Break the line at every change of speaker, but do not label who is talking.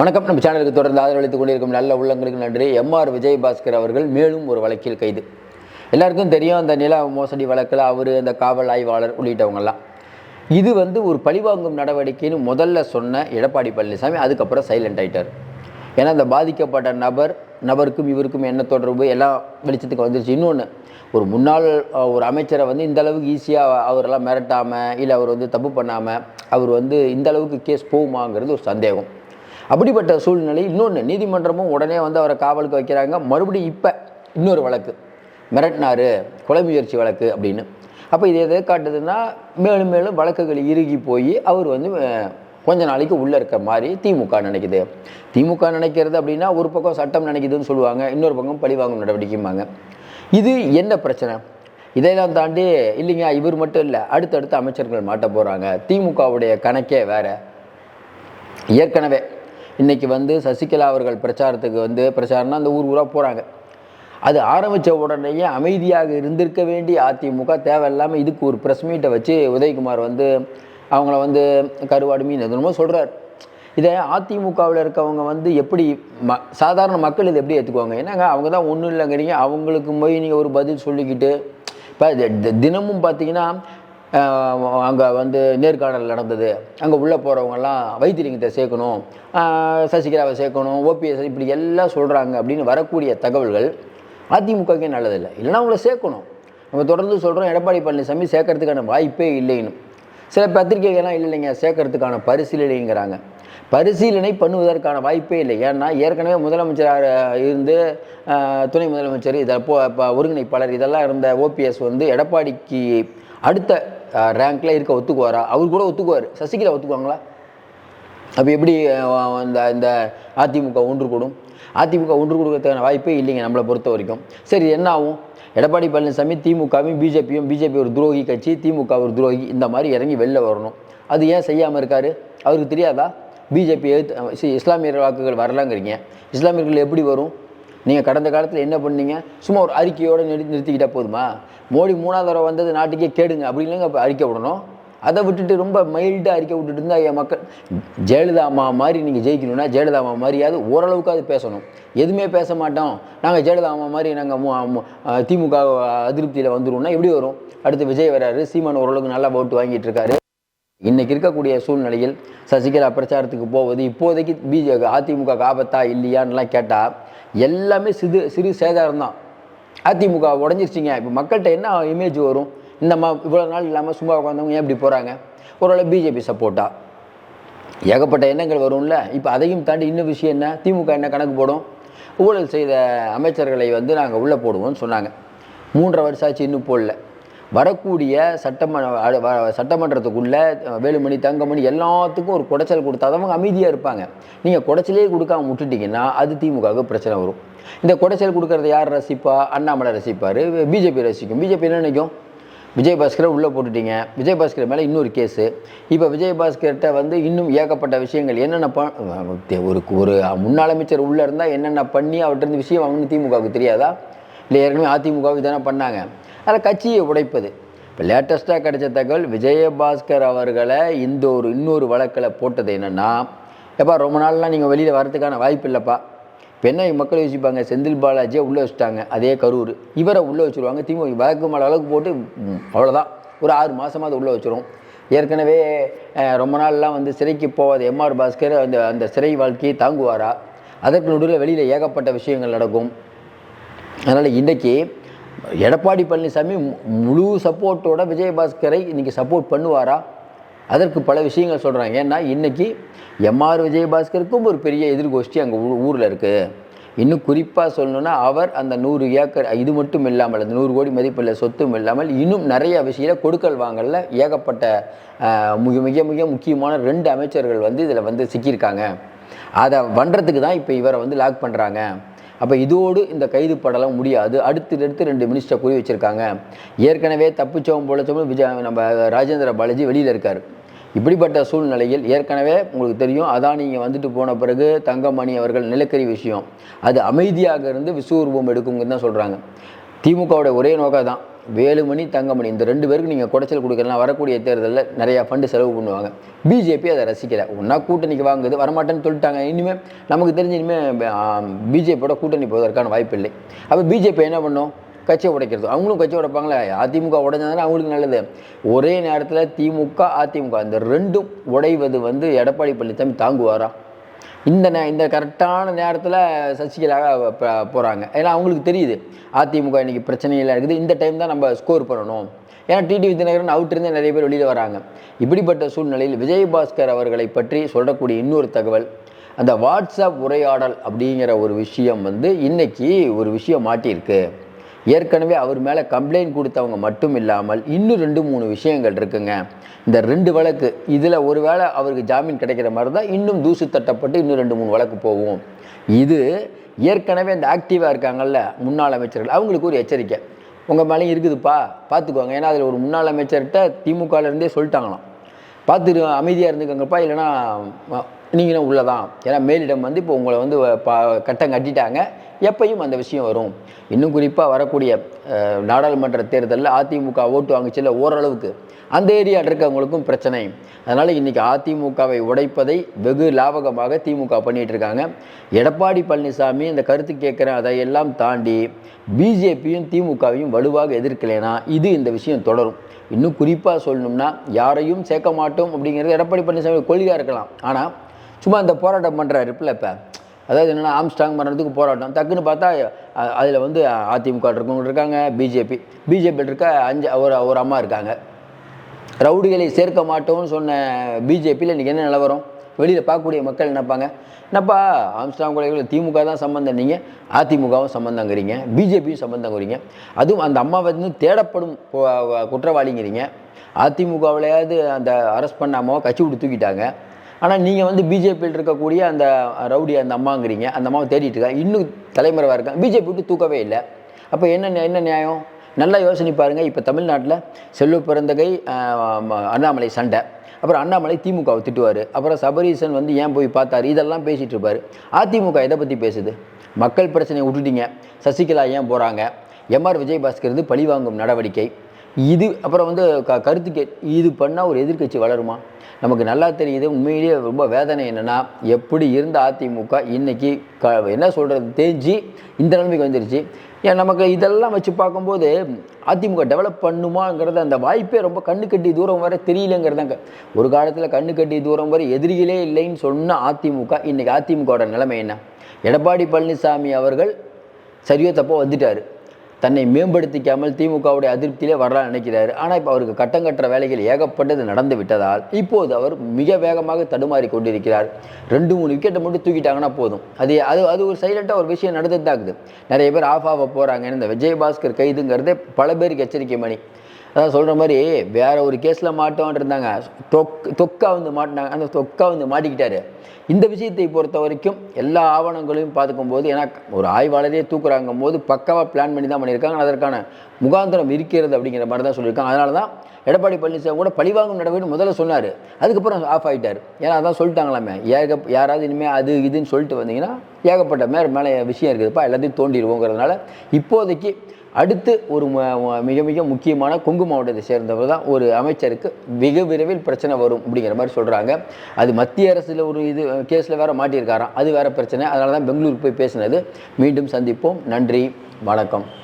வணக்கம். நம்ம சேனலுக்கு தொடர்ந்து ஆதரவளித்துக் கொண்டிருக்கும் நல்ல உள்ளங்களுக்கு நன்றி. எம்ஆர் விஜயபாஸ்கர் அவர்கள் மேலும் ஒரு வழக்கில் கைது. எல்லாருக்கும் தெரியும் அந்த நில மோசடி வழக்கில் அவர் அந்த காவல் ஆய்வாளர் உள்ளிட்டவங்கெல்லாம். இது வந்து ஒரு பழிவாங்கும் நடவடிக்கைன்னு முதல்ல சொன்ன எடப்பாடி பழனிசாமி அதுக்கப்புறம் சைலண்ட் ஆகிட்டார் ஏன்னா அந்த பாதிக்கப்பட்ட நபர் நபருக்கும் இவருக்கும் என்ன தொடர்பு எல்லாம் வெளிச்சத்துக்கு வந்துருச்சு. இன்னொன்று ஒரு முன்னாள் ஒரு அமைச்சரை வந்து இந்த அளவுக்கு ஈஸியாக அவரெல்லாம் மிரட்டாமல் இல்லை அவர் வந்து தப்பு பண்ணாமல் அவர் வந்து இந்த அளவுக்கு கேஸ் போகுமாங்கிறது ஒரு சந்தேகம். அப்படிப்பட்ட சூழ்நிலை இன்னொன்று நீதிமன்றமும் உடனே வந்து அவரை காவலுக்கு வைக்கிறாங்க. மறுபடியும் இப்போ இன்னொரு வழக்கு மிரட்டினாரு கொலை முயற்சி வழக்கு அப்படின்னு. அப்போ இது எதை காட்டுதுன்னா மேலும் மேலும் வழக்குகள் இறுகி போய் அவர் வந்து கொஞ்ச நாளைக்கு உள்ளே இருக்க மாதிரி திமுக நினைக்குது. திமுக நினைக்கிறது அப்படின்னா ஒரு பக்கம் சட்டம் நினைக்குதுன்னு சொல்லுவாங்க இன்னொரு பக்கம் பழிவாங்கும் நடவடிக்கைம்பாங்க. இது என்ன பிரச்சனை? இதையெல்லாம் தாண்டி இல்லைங்க இவர் மட்டும் இல்லை அடுத்தடுத்த அமைச்சர்கள் மாட்ட போகிறாங்க திமுகவுடைய கணக்கே வேறு. ஏற்கனவே இன்றைக்கி வந்து சசிகலா அவர்கள் பிரச்சாரத்துக்கு வந்து பிரச்சாரம்னா அந்த ஊர் ஊராக போகிறாங்க அது ஆரம்பித்த உடனேயே அமைதியாக இருந்திருக்க வேண்டிய அதிமுக தேவையில்லாமல் இதுக்கு ஒரு ப்ரெஸ் மீட்டை வச்சு உதயகுமார் வந்து அவங்கள வந்து கருவாடு மீன் எதுனமோ சொல்கிறார் இதை அதிமுகவில் இருக்கவங்க வந்து எப்படி ம சாதாரண மக்கள் இதை எப்படி ஏற்றுக்குவாங்க என்னங்க அவங்க தான் ஒன்றும் இல்லைங்கிறீங்க. அவங்களுக்கு போய் நீங்கள் ஒரு பதில் சொல்லிக்கிட்டு இப்போ தினமும் பார்த்தீங்கன்னா அங்கே வந்து நேர்காணல் நடந்தது. அங்கே உள்ளே போகிறவங்கெல்லாம் வைத்தியலிங்கத்தை சேர்க்கணும். சசிகலாவை சேர்க்கணும் ஓபிஎஸ் இப்படி எல்லாம் சொல்கிறாங்க அப்படின்னு வரக்கூடிய தகவல்கள் அதிமுகவுக்கே நல்லதில்லை. இல்லைன்னா அவங்கள சேர்க்கணும். நம்ம தொடர்ந்து சொல்கிறோம் எடப்பாடி பழனிசாமி சேர்க்கறதுக்கான வாய்ப்பே இல்லைன்னு. சில பத்திரிகைகள்லாம் இல்லை இல்லைங்க சேர்க்கறதுக்கான பரிசீலனைங்கிறாங்க. பரிசீலனை பண்ணுவதற்கான வாய்ப்பே இல்லை. ஏன்னா ஏற்கனவே முதலமைச்சராக இருந்து துணை முதலமைச்சர் இதை இப்போ இப்போ ஒருங்கிணைப்பாளர் இதெல்லாம் இருந்த ஓபிஎஸ் வந்து எடப்பாடிக்கு அடுத்த ரேங்க்கில் இருக்க ஒத்துக்குவாரா? அவர் கூட ஒத்துக்குவார். சசிகலா ஒத்துக்குவாங்களா? அப்போ எப்படி அந்த இந்த இந்த அதிமுக ஒன்று கூடும்? அதிமுக ஒன்று கொடுக்கறதுக்கான வாய்ப்பே இல்லைங்க நம்மளை பொறுத்த வரைக்கும். சரி என்ன ஆகும்? எடப்பாடி பழனிசாமி திமுகவும் பிஜேபியும் பிஜேபி ஒரு துரோகி கட்சி திமுக ஒரு துரோகி இந்த மாதிரி இறங்கி வெளில வரணும். அது ஏன் செய்யாமல் இருக்கார்? அவருக்கு தெரியாதா? பிஜேபி எழுத்து இஸ்லாமியர் வாக்குகள் வரலாங்கிறீங்க. இஸ்லாமியர்கள் எப்படி வரும்? நீங்கள் கடந்த காலத்தில் என்ன பண்ணீங்க? சும்மா ஒரு அறிக்கையோடு நிறு நிறுத்திக்கிட்டால் போதுமா? மோடி மூணாவது தடவை வந்தது நாட்டுக்கே கேடுங்க. அப்படின்னு இப்போ அறிக்கை விடணும். அதை விட்டுட்டு ரொம்ப மைல்டாக அறிக்கை விட்டுட்டு இருந்தால் என் மக்கள் ஜெயலலிதா அம்மா மாதிரி நீங்கள் ஜெயிக்கணும்னா ஜெயலலிதா அம்மா மாதிரியாவது ஓரளவுக்காவது பேசணும். எதுவுமே பேச மாட்டோம். நாங்கள் ஜெயலலிதா அம்மா மாதிரி நாங்கள் திமுக அதிருப்தியில் வந்துருவோம்னா எப்படி வரும்? அடுத்து விஜய் வராரு சீமான் ஓரளவுக்கு நல்லா ஓட்டு வாங்கிட்டு இருக்காரு. இன்னைக்கு இருக்கக்கூடிய சூழ்நிலையில் சசிகலா பிரச்சாரத்துக்கு போவது இப்போதைக்கு பிஜே அதிமுக ஆபத்தா இல்லையான்லாம் கேட்டால் எல்லாமே சிறு சிறு சேதாரம் தான் அதிமுக உடஞ்சிருச்சிங்க. இப்போ மக்கள்கிட்ட என்ன இமேஜ் வரும்? இந்த மா இவ்வளோ நாள் இல்லாமல் சும்மா உட்காந்தவங்க ஏன் இப்படி போகிறாங்க ஓரளவு பிஜேபி சப்போர்ட்டா ஏகப்பட்ட எண்ணங்கள் வரும்ல? இப்போ அதையும் தாண்டி இன்னும் விஷயம் என்ன? திமுக என்ன கணக்கு போடும்? ஊழல் செய்த அமைச்சர்களை வந்து நாங்கள் உள்ளே போடுவோம்னு சொன்னாங்க. மூன்றரை வருஷம் ஆச்சு இன்னும் போடல. வரக்கூடிய சட்டமன்ற சட்டமன்றத்துக்குள்ளே சட்டமன்றத்துக்குள்ள வேலுமணி தங்கமணி எல்லாத்துக்கும் ஒரு குடைச்சல் கொடுத்தா தான் அவங்க அமைதியாக இருப்பாங்க. நீங்கள் குடைச்சலே கொடுக்காம விட்டுட்டீங்கன்னா அது திமுகவுக்கு பிரச்சனை வரும். இந்த குடைச்சல் கொடுக்கறத யார் ரசிப்பா? அண்ணாமலை ரசிப்பார். பிஜேபி ரசிக்கும். பிஜேபி என்ன நினைக்கும்? விஜயபாஸ்கரை உள்ளே போட்டுட்டீங்க. விஜயபாஸ்கர் மேலே இன்னொரு கேஸு. இப்போ விஜயபாஸ்கர்கிட்ட வந்து இன்னும் ஏகப்பட்ட விஷயங்கள் என்னென்ன ப ஒரு ஒரு முன்னாள் அமைச்சர் உள்ளே இருந்தால் என்னென்ன பண்ணி அவர்கிட்ட இருந்து விஷயம் வாங்கணும்னு திமுகவுக்கு தெரியாதா? இல்லை ஏற்கனவே அதிமுகவுக்கு தானே பண்ணாங்க. அதில் கட்சியை உடைப்பது. இப்போ லேட்டஸ்ட்டாக கிடைச்ச தகவல் விஜயபாஸ்கர் அவர்களை இந்த ஒரு இன்னொரு வழக்கில் போட்டது என்னென்னா எப்பா ரொம்ப நாள்லாம் நீங்கள் வெளியில் வரதுக்கான வாய்ப்பு இல்லைப்பா. இப்போ என்ன மக்கள் யோசிப்பாங்க? செந்தில் பாலாஜியை உள்ளே வச்சுட்டாங்க அதே கரூர். இவரை உள்ளே வச்சுருவாங்க திமுக வழக்கு மேலே அளவுக்கு போட்டு அவ்வளோதான் ஒரு ஆறு மாதமாக அதை உள்ளே வச்சுரும். ஏற்கனவே ரொம்ப நாள்லாம் வந்து சிறைக்கு போகாத எம்ஆர் பாஸ்கர் அந்த அந்த சிறை வாழ்க்கையை தாங்குவாரா? அதற்கு நடுவில் வெளியில் ஏகப்பட்ட விஷயங்கள் நடக்கும். அதனால் இன்றைக்கி எடப்பாடி பழனிசாமி மு- முழு சப்போர்ட்டோட விஜயபாஸ்கரை இன்றைக்கி சப்போர்ட் பண்ணுவாரா? அதற்கு பல விஷயங்கள் சொல்கிறாங்க ஏன்னா இன்றைக்கி எம்ஆர் விஜயபாஸ்கருக்கும் ஒரு பெரிய எதிர்கோஷ்டி அங்கே ஊரில் இருக்குது இன்னும் குறிப்பாக சொல்லணுன்னா அவர் அந்த நூறு ஏக்கர் இது மட்டும் இல்லாமல் அந்த நூறு கோடி மதிப்புள்ள சொத்தும் இல்லாமல் இன்னும் நிறைய விஷயத்தில் கொடுக்கல் வாங்கல ஏகப்பட்ட மிக மிக மிக முக்கியமான ரெண்டு அமைச்சர்கள் வந்து இதில் வந்து சிக்கியிருக்காங்க. அதை பண்ணுறதுக்கு தான் இப்போ இவரை வந்து லாக் பண்ணுறாங்க அப்போ இதோடு இந்த கைது படலாம் முடியாது. அடுத்து அடுத்து ரெண்டு மினிஸ்டர் குறி வச்சுருக்காங்க. ஏற்கனவே தப்பிச்சவன் பொழைச்சவன் விஜய் நம்ம ராஜேந்திர பாலாஜி வெளியில் இருக்கார். இப்படிப்பட்ட சூழ்நிலையில் ஏற்கனவே உங்களுக்கு தெரியும் அதான் நீங்கள் வந்துட்டு போன பிறகு தங்கமணி அவர்கள் நிலக்கரி விஷயம். அது அமைதியாக இருந்து விஸ்வரூபம் எடுக்குங்கன்னு தான் சொல்கிறாங்க திமுகவோட ஒரே நோக்கம் தான் வேலுமணி தங்கமணி இந்த ரெண்டு பேருக்கு நீங்கள் குடைச்சல் கொடுக்கலாம் வரக்கூடிய தேர்தலில் நிறையா ஃபண்டு செலவு பண்ணுவாங்க. பிஜேபி அதை ரசிக்கலை. ஒன்றா கூட்டணிக்கு வாங்குது வரமாட்டேன்னு சொல்லிட்டாங்க. இனிமேல் நமக்கு தெரிஞ்சு இனிமேல் பிஜேபியோட கூட்டணி போவதற்கான வாய்ப்பு இல்லை. அப்போ பிஜேபி என்ன பண்ணும்? கட்சியை உடைக்கிறது. அவங்களும் கட்சி உடைப்பாங்களே? அதிமுக உடைஞ்சதுனா அவங்களுக்கு நல்லது. ஒரே நேரத்தில் திமுக அதிமுக இந்த ரெண்டும் உடைவது வந்து எடப்பாடி பழனிசாமி தாங்குவாரா? இந்த நே இந்த கரெக்டான நேரத்தில் சசிகலாக போகிறாங்க ஏன்னா அவங்களுக்கு தெரியுது அதிமுக இன்றைக்கி பிரச்சனைகளாக இருக்குது. இந்த டைம் தான் நம்ம ஸ்கோர் பண்ணணும். ஏன்னா டிடிவி விஜயநகரன் அவுட்டிருந்தே நிறைய பேர் வெளியில் வராங்க. இப்படிப்பட்ட சூழ்நிலையில் விஜயபாஸ்கர் அவர்களை பற்றி சொல்லக்கூடிய இன்னொரு தகவல் அந்த வாட்ஸ்அப் உரையாடல் அப்படிங்கிற ஒரு விஷயம் வந்து இன்றைக்கி ஒரு விஷயம் மாட்டியிருக்கு. ஏற்கனவே அவர் மேலே கம்ப்ளைண்ட் கொடுத்தவங்க மட்டும் இல்லாமல் இன்னும் ரெண்டு மூணு விஷயங்கள் இருக்குங்க. இந்த ரெண்டு வழக்கு இதில் ஒரு வேளை அவருக்கு ஜாமீன் கிடைக்கிற மாதிரி தான் இன்னும் தூசு தட்டப்பட்டு இன்னும் ரெண்டு மூணு வழக்கு போகும். இது ஏற்கனவே இந்த ஆக்டிவாக இருக்காங்கல்ல முன்னாள் அமைச்சர்கள் அவங்களுக்கு ஒரு எச்சரிக்கை. உங்கள் மேலேயும் இருக்குதுப்பா பார்த்துக்கோங்க ஏன்னா அதில் ஒரு முன்னாள் அமைச்சர்கிட்ட திமுகலேருந்தே சொல்லிட்டாங்களாம். பார்த்துட்டு அமைதியாக இருந்துக்கோங்கப்பா இல்லைன்னா நீங்களும் உள்ளே தான் ஏன்னா மேலிடம் வந்து இப்போ உங்களை வந்து பா கட்டம் கட்டிட்டாங்க. எப்பையும் அந்த விஷயம் வரும். இன்னும் குறிப்பாக வரக்கூடிய நாடாளுமன்ற தேர்தலில் அதிமுக ஓட்டு வாங்கிச்சில்ல ஓரளவுக்கு. அந்த ஏரியாவில் இருக்கவங்களுக்கும் பிரச்சனை. அதனால் இன்றைக்கி அதிமுகவை உடைப்பதை வெகு லாபகமாக திமுக பண்ணிகிட்டு இருக்காங்க. எடப்பாடி பழனிசாமி இந்த கருத்து கேட்குறேன் அதையெல்லாம் தாண்டி பிஜேபியும் திமுகவையும் வலுவாக எதிர்க்கலைனா இது இந்த விஷயம் தொடரும். இன்னும் குறிப்பாக சொல்லணும்னா யாரையும் சேர்க்க மாட்டோம் அப்படிங்கிறது எடப்பாடி பழனிசாமி கொள்கையாக இருக்கலாம். ஆனால் சும்மா இந்த போராட்டம் பண்ணுறாரு இருப்பில் இப்போ. அதாவது என்னென்னா ஆம்ஸ்டாங் பண்ணுறதுக்கு போராட்டம். டக்குன்னு பார்த்தா அதில் வந்து அதிமுக இருக்கவங்க இருக்காங்க பிஜேபி. பிஜேபியில் இருக்க அஞ்சு ஒரு ஒரு அம்மா இருக்காங்க. ரவுடிகளை சேர்க்க மாட்டோம்னு சொன்ன பிஜேபியில் இன்றைக்கி என்ன நிலவரம்? வெளியில் பார்க்கக்கூடிய மக்கள் நினைப்பாங்க என்னப்பா ஆம்ஸ்டாங் கொலைகள் திமுக தான் சம்மந்தம் நீங்கள் அதிமுகவும் சம்மந்தங்கிறீங்க பிஜேபியும் சம்மந்தங்கிறீங்க அதுவும் அந்த அம்மா வந்து தேடப்படும் குற்றவாளிங்கிறீங்க. அதிமுகவிலையாவது அந்த அரெஸ்ட் பண்ணாமோ கட்சி விட்டு தூக்கிட்டாங்க. ஆனால் நீங்கள் வந்து பிஜேபியில் இருக்கக்கூடிய அந்த ரவுடி அந்த அம்மாங்கிறீங்க. அந்த அம்மாவை தேடிட்டு இருக்காங்க. இன்னும் தலைமுறைவாக இருக்காங்க. பிஜேபி விட்டு தூக்கவே இல்லை. அப்போ என்ன என்ன நியாயம்? நல்லா யோசனை பாருங்கள் இப்போ தமிழ்நாட்டில் செல்வ பிறந்தகை அண்ணாமலை சண்டை. அப்புறம் அண்ணாமலை திமுகவை திட்டுவார். அப்புறம் சபரீசன் வந்து ஏன் போய் பார்த்தாரு? இதெல்லாம் பேசிகிட்டு இருப்பார். அதிமுக எதை பற்றி பேசுது? மக்கள் பிரச்சனையை விட்டுட்டீங்க. சசிகலா ஏன் போகிறாங்க எம்ஆர் விஜயபாஸ்கர் வந்து பழிவாங்கும் நடவடிக்கை. இது அப்புறம் வந்து க கருத்து கே இது பண்ணால் ஒரு எதிர்கட்சி வளருமா? நமக்கு நல்லா தெரியுது. உண்மையிலேயே ரொம்ப வேதனை என்னென்னா எப்படி இருந்த அதிமுக இன்றைக்கி க என்ன சொல்கிறது தேஞ்சி இந்த நிலைமைக்கு வந்துருச்சு. ஏன் நமக்கு இதெல்லாம் வச்சு பார்க்கும்போது அதிமுக டெவலப் பண்ணுமாங்கிறது அந்த வாய்ப்பே ரொம்ப கண்ணு கட்டி தூரம் வர தெரியலங்கிறதாங்க. ஒரு காலத்தில் கண்ணு கட்டி தூரம் வரை எதிரிகளே இல்லைன்னு சொன்ன அதிமுக இன்றைக்கி அதிமுகவோட நிலைமை என்ன? எடப்பாடி பழனிசாமி அவர்கள் சரியோ தப்போ வந்துட்டார். தன்னை மேம்படுத்திக்காமல் திமுகவுடைய அதிருப்தியிலே வரலாம் நினைக்கிறார். ஆனால் இப்போ அவருக்கு கட்டம் கட்டுற வேலைகள் ஏகப்பட்டது நடந்து விட்டதால் இப்போது அவர் மிக வேகமாக தடுமாறி கொண்டிருக்கிறார். ரெண்டு மூணு விக்கெட்டை மட்டும் தூக்கிட்டாங்கன்னா போதும். அது அது அது ஒரு சைலண்ட்டாக ஒரு விஷயம் நடந்துட்டு தான் இருக்குது. நிறைய பேர் ஆஃப் ஆக போகிறாங்க இந்த விஜயபாஸ்கர் கைதுங்கிறதே பல பேருக்கு எச்சரிக்கை மணி. அதான் சொல்கிற மாதிரி வேற ஒரு கேஸில் மாட்டோன்ட்டு இருந்தாங்க. தொக் தொக்கா வந்து மாட்டினாங்க. அந்த தொக்கா வந்து மாட்டிக்கிட்டாரு. இந்த விஷயத்தை பொறுத்த வரைக்கும் எல்லா ஆவணங்களையும் பார்த்துக்கும்போது ஏன்னா ஒரு ஆய்வாளரே தூக்குறாங்கும் போது பக்காவாக பிளான் பண்ணி தான் பண்ணியிருக்காங்க அதற்கான முகாந்திரம் இருக்கிறது அப்படிங்கிற மாதிரி தான் சொல்லியிருக்காங்க. அதனால தான் எடப்பாடி பழனிசாமி கூட பழிவாங்கும் நடவடிக்கை முதல்ல சொன்னார். அதுக்கப்புறம் ஆஃப் ஆகிட்டார் ஏன்னா அதான் சொல்லிட்டாங்களாமே. ஏக யாராவது இனிமேல் அது இதுன்னு சொல்லிட்டு வந்தீங்கன்னா ஏகப்பட்ட மேலே மேலே விஷயம் இருக்குதுப்பா எல்லாத்தையும் தோண்டிடுவோங்கிறதுனால இப்போதைக்கு அடுத்து ஒரு மிக மிக முக்கியமான கொங்கு மாவட்டத்தை சேர்ந்தவர் தான் ஒரு அமைச்சருக்கு மிக விரைவில் பிரச்சனை வரும் அப்படிங்கிற மாதிரி சொல்கிறாங்க அது மத்திய அரசில் ஒரு இது கேஸில் வேறு மாட்டியிருக்காராம். அது வேறு பிரச்சனை. அதனால தான் பெங்களூருக்கு போய் பேசினது. மீண்டும் சந்திப்போம். நன்றி. வணக்கம்.